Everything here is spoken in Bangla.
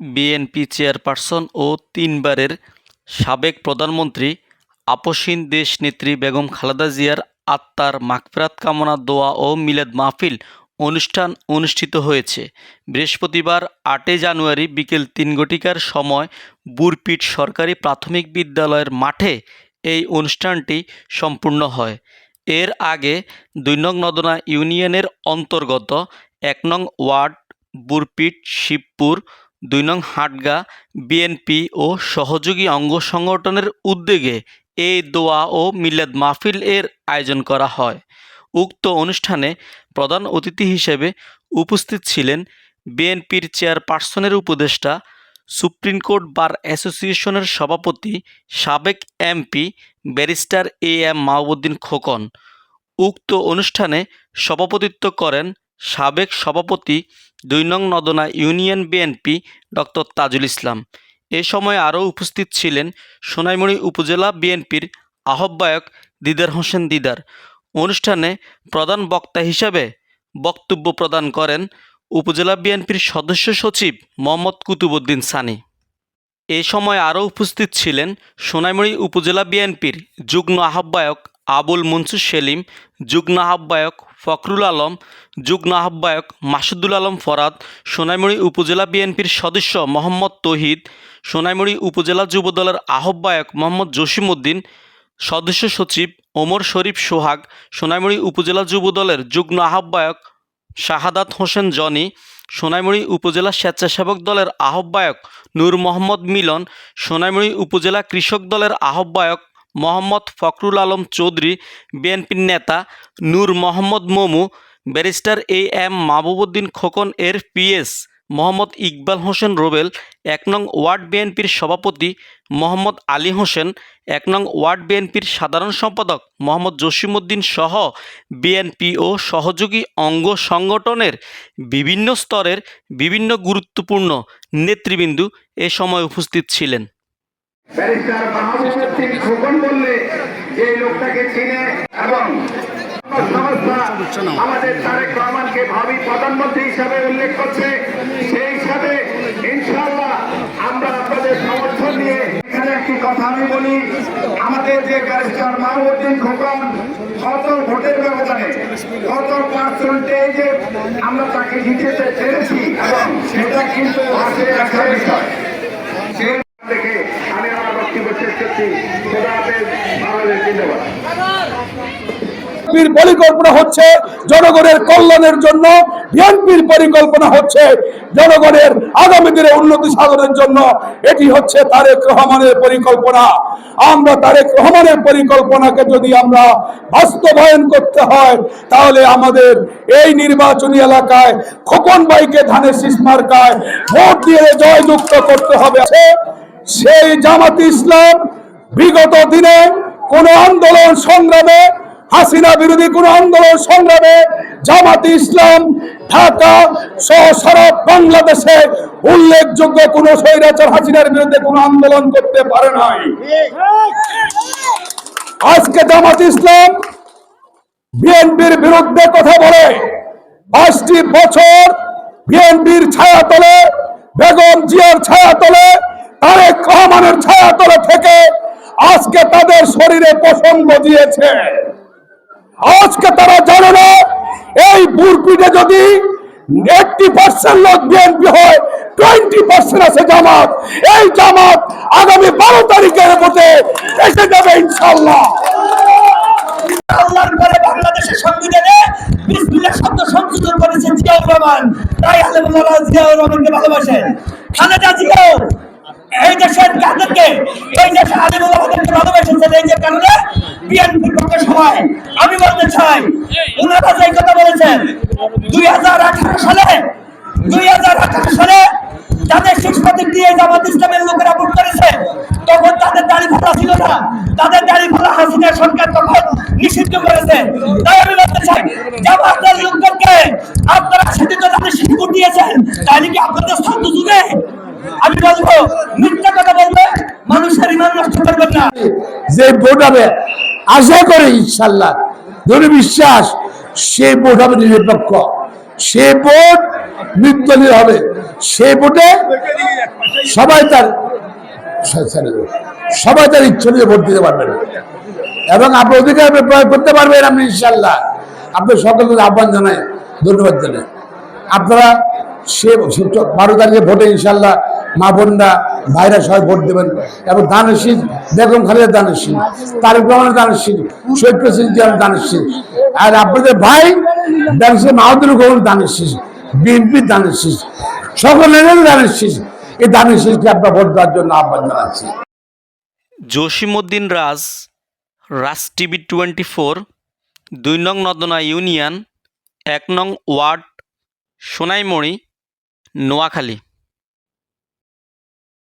বিএনপি চেয়ারপারসন ও তিনবারের সাবেক প্রধানমন্ত্রী আপসহীন দেশনেত্রী বেগম খালেদা জিয়ার আত্মার মাগফিরাত কামনা, দোয়া ও মিলাদ মাহফিল অনুষ্ঠান অনুষ্ঠিত হয়েছে। বৃহস্পতিবার আটই জানুয়ারি বিকেল তিন ঘটিকার সময় বুরপিট সরকারি প্রাথমিক বিদ্যালয়ের মাঠে এই অনুষ্ঠানটি সম্পূর্ণ হয়। এর আগে দুই নং নদনা ইউনিয়নের অন্তর্গত এক নং ওয়ার্ড বুরপিট, শিবপুর দুই নং হাটগা বিএনপি ও সহযোগী অঙ্গ সংগঠনের উদ্যোগে এই দোয়া ও মিলাদ মাহফিল এর আয়োজন করা হয়। উক্ত অনুষ্ঠানে প্রধান অতিথি হিসেবে উপস্থিত ছিলেন বিএনপির চেয়ারপারসনের উপদেষ্টা, সুপ্রিম কোর্ট বার অ্যাসোসিয়েশনের সভাপতি সাবেক MP barrister A M Mahbuddin Khokon. উক্ত অনুষ্ঠানে সভাপতিত্ব করেন সাবেক সভাপতি দুই নং Nadna union BNP doctor Tajul Islam. এ সময় আরও উপস্থিত ছিলেন সোনাইমুড়ি উপজেলা বিএনপির আহ্বায়ক দিদার হোসেন দিদার। অনুষ্ঠানে প্রধান বক্তা হিসাবে বক্তব্য প্রদান করেন উপজেলা বিএনপির সদস্য সচিব মোহাম্মদ কুতুবুদ্দিন সানি। এ সময় আরও উপস্থিত ছিলেন সোনাইমুড়ি উপজেলা বিএনপির যুগ্ম আহ্বায়ক আবুল মনসুর সেলিম, যুগ্ম আহ্বায়ক ফখরুল আলম যুগ্ম আহ্বায়ক মাসুদুল আলম ফরাদ, সোনাইমুড়ি উপজেলা বিএনপির সদস্য মোহাম্মদ তহিদ, সোনাইমুড়ি উপজেলা যুবদলের আহ্বায়ক মোহাম্মদ জসিমউদ্দিন সদস্য সচিব ওমর শরীফ সোহাগ, সোনাইমুড়ি উপজেলা যুবদলের যুগ্ম আহ্বায়ক শাহাদাত হোসেন জনি, সোনাইমুড়ি উপজেলা স্বেচ্ছাসেবক দলের আহ্বায়ক নূর মোহাম্মদ মিলন, সোনাইমুড়ি উপজেলা কৃষক দলের আহ্বায়ক মোহাম্মদ ফখরুল আলম চৌধুরী, বিএনপির নেতা Nur Mohammad Momu barrister A M Mahbubuddin Khokon এর পিএস মোহাম্মদ ইকবাল হোসেন রোবেল, এক নং ওয়ার্ড বিএনপির সভাপতি মোহাম্মদ আলী হোসেন, এক নং ওয়ার্ড বিএনপির সাধারণ সম্পাদক মোহাম্মদ জসিমউদ্দিন সহ বিএনপি ও সহযোগী অঙ্গ সংগঠনের বিভিন্ন স্তরের বিভিন্ন গুরুত্বপূর্ণ নেতৃবৃন্দু এ সময় উপস্থিত ছিলেন। ব্যারিস্টার খোকন বললে যে লোকটাকে চিনে এবং আমাদের তারেক রহমানকে ভাবি প্রধানমন্ত্রী হিসাবে উল্লেখ করছে। সেই হিসাবে ইনশাআল্লাহ আমরা আপনাদের সমর্থন নিয়ে এখানে একটি কথা আমি বলি আমাদের যে ব্যারিস্টার মাহবুদ্দিন খোকন কত ভোটের ব্যবধানে কত পার্সেন্টেজে আমরা তাকে জিতেতে পেরেছি এবং সেটা কিন্তু একটা বিষয় সেই থেকে আমি আমার বক্তব্য শেষ করছি খোদা হাফেজ বাংলাদেশ জিন্দাবাদ বিএনপির পরিকল্পনা হচ্ছে জনগণের কল্যাণের জন্য, বিএনপির পরিকল্পনা হচ্ছে জনগণের আগামী দিনে উন্নতি সাধনের জন্য। এটি হচ্ছে তারেক রহমানের পরিকল্পনা। আমরা তারেক রহমানের পরিকল্পনাকে যদি আমরা বাস্তবায়ন করতে হয়, তাহলে আমাদের এই নির্বাচনী এলাকায় খোকন বাইকে ধানের শীষ মার্কায় ভোট দিয়ে জয়যুক্ত করতে হবে। সেই জামাত ইসলাম বিগত দিনে কোন আন্দোলন সংগ্রামে হাসিনা বিরোধী কোন আন্দোলন সংগ্রামে জামাত ইসলাম, ঢাকা সহ সারা বাংলাদেশে উল্লেখযোগ্য কোন স্বৈরাচার হাসিনার বিরুদ্ধে কোন আন্দোলন করতে পারে নাই। আজকে জামাত ইসলাম বিএনপির বিরুদ্ধে কথা বলে, পাঁচটি বছর বিএনপির ছায়াতলে, বেগম জিয়ার ছায়াতলে, তারেক রহমানের ছায়াতলে থেকে আজকে তাদের শরীরে পশম গজিয়েছে আজকে তারা জানে না, এই বুরপিটে যদি এইটটি পার্সেন্ট লোক বিএনপি হয় টোয়েন্টি পার্সেন্ট আছে জামাত। এই জামাত আগামী বারো তারিখের মধ্যে এসে যাবে ইনশাল্লাহ আল্লাহর পরে বাংলাদেশের সংবিধানে শব্দ রহমান। তাই রহমানকে ভালোবাসেন। এই দেশের যাদেরকে এই দেশে আলিমুল্লাহ আমাদেরকে ভালোবেসেছেন এই যে কারণে বিএনপির পক্ষে সবাই আমি বলতে চাই ওনারা যে কথা বলেছেন, দুই হাজার আঠারো সালে, দুই হাজার আঠারো সালে যাদের শিক্ষাদিক দিয়ে জামাত ইসলামের লোকেরা ভোট করেছে, তখন তাদের দাড়ি ভাড়া ছিল না। তাদের দাড়ি ভাড়া হাসিনা সরকার তখন নিষিদ্ধ করেছে। তাই আমি বলতে চাই জামাতের লোকদেরকে আপনারা সেদিন তাদের শিক্ষক দিয়েছেন তাহলে কি আপনাদের শব্দ যুগে আমি বলব, মিথ্যা কথা বলবে মানুষের ইমান নষ্ট না। যে ভোট হবে, আশা করে ইনশাল্লাহ, ধরে বিশ্বাস, সে ভোট হবে নিরপেক্ষ। সে ভোট নির্দলীয় হবে। সেই ভোটে সবাই তার সবাই তার ইচ্ছা নিয়ে ভোট দিতে পারবেন এবং আপনি অধিকার প্রয়োগ করতে পারবেন আপনি ইনশাল্লাহ। আপনি সকলকে আহ্বান জানাই, ধন্যবাদ জানাই। আপনারা সে সে বারো তারিখে ভোটে ইনশাল্লাহ মা বোনরা ভাইরা সবাই ভোট দেবেন। এবং দানের শীত বেগম খালেদা দানের শীত তারেক রহমানের দানের শীত শহীদ প্রেসিডেন্ট দানের আর আপনাদের ভাই ব্যাংসে মাহমুদুল গৌর দানের শীষ বিএনপির দানের শীষ সকলের দানের শীষ এই দানের আপনার ভোট দেওয়ার জন্য আহ্বান জানাচ্ছি। Jasimuddin Raj Raj TV twenty four দুই নং নদনা ইউনিয়ন, এক নং ওয়ার্ড সোনাইমণি নোয়াখালী।